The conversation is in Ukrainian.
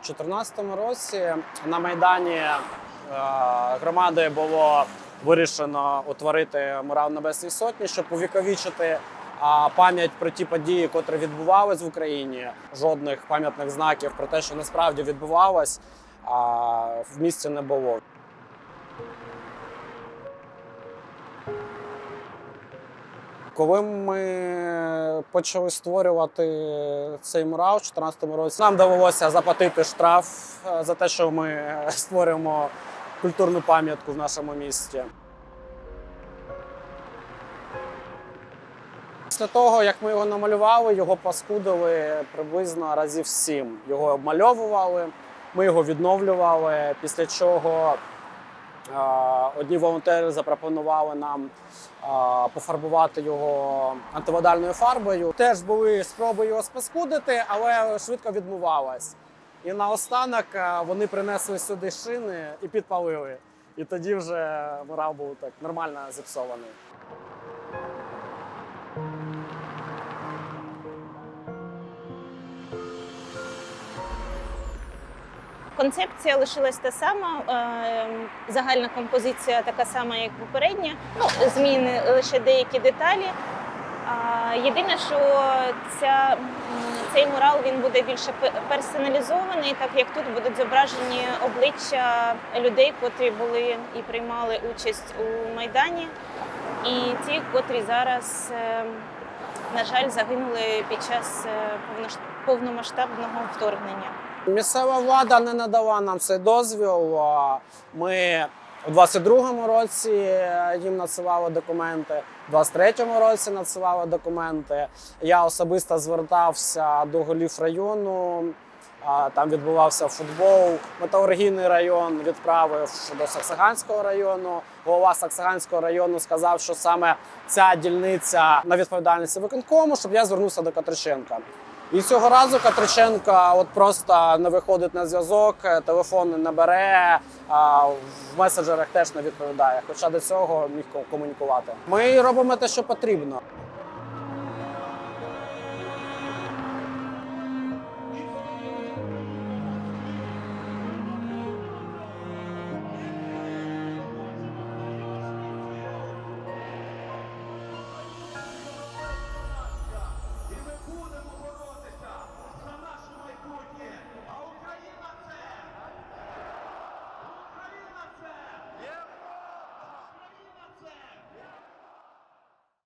У 2014 році на Майдані е, громадою було вирішено утворити мурал Небесної Сотні, щоб увіковічити пам'ять про ті події, котрі відбувались в Україні. Жодних пам'ятних знаків про те, що насправді відбувалось, в місті не було. Коли ми почали створювати цей мурал у 2014 році, нам довелося заплатити штраф е, за те, що ми створюємо культурну пам'ятку в нашому місті. Після того, як ми його намалювали, його паскудили приблизно разів сім. Його обмальовували, ми його відновлювали, після чого одні волонтери запропонували нам пофарбувати його антиводальною фарбою. Теж були спроби його спаскудити, але швидко відмувалась. І наостанок вони принесли сюди шини і підпалили. І тоді вже мурав був так нормально зіпсований. Концепція лишилась та сама, е, загальна композиція така сама, як попередня. Ну, зміни лише деякі деталі. Єдине, що ця, цей мурал він буде більше персоналізований, так як тут будуть зображені обличчя людей, котрі були і приймали участь у Майдані, і ті, котрі зараз, е, на жаль, загинули під час е, повномасштабного вторгнення. Місцева влада не надала нам цей дозвіл. Ми у 22-му році їм надсилали документи, у 23-му році надсилали документи. Я особисто звертався до голів району. Там відбувався футбол. Металургійний район відправив до Саксаганського району. Голова Саксаганського району сказав, що саме ця дільниця на відповідальності виконкому, щоб я звернувся до Катриченка. І цього разу Катриченка от просто не виходить на зв'язок, е, телефон не набере, а в меседжерах теж не відповідає. Хоча до цього міг ко- комунікувати. Ми робимо те, що потрібно.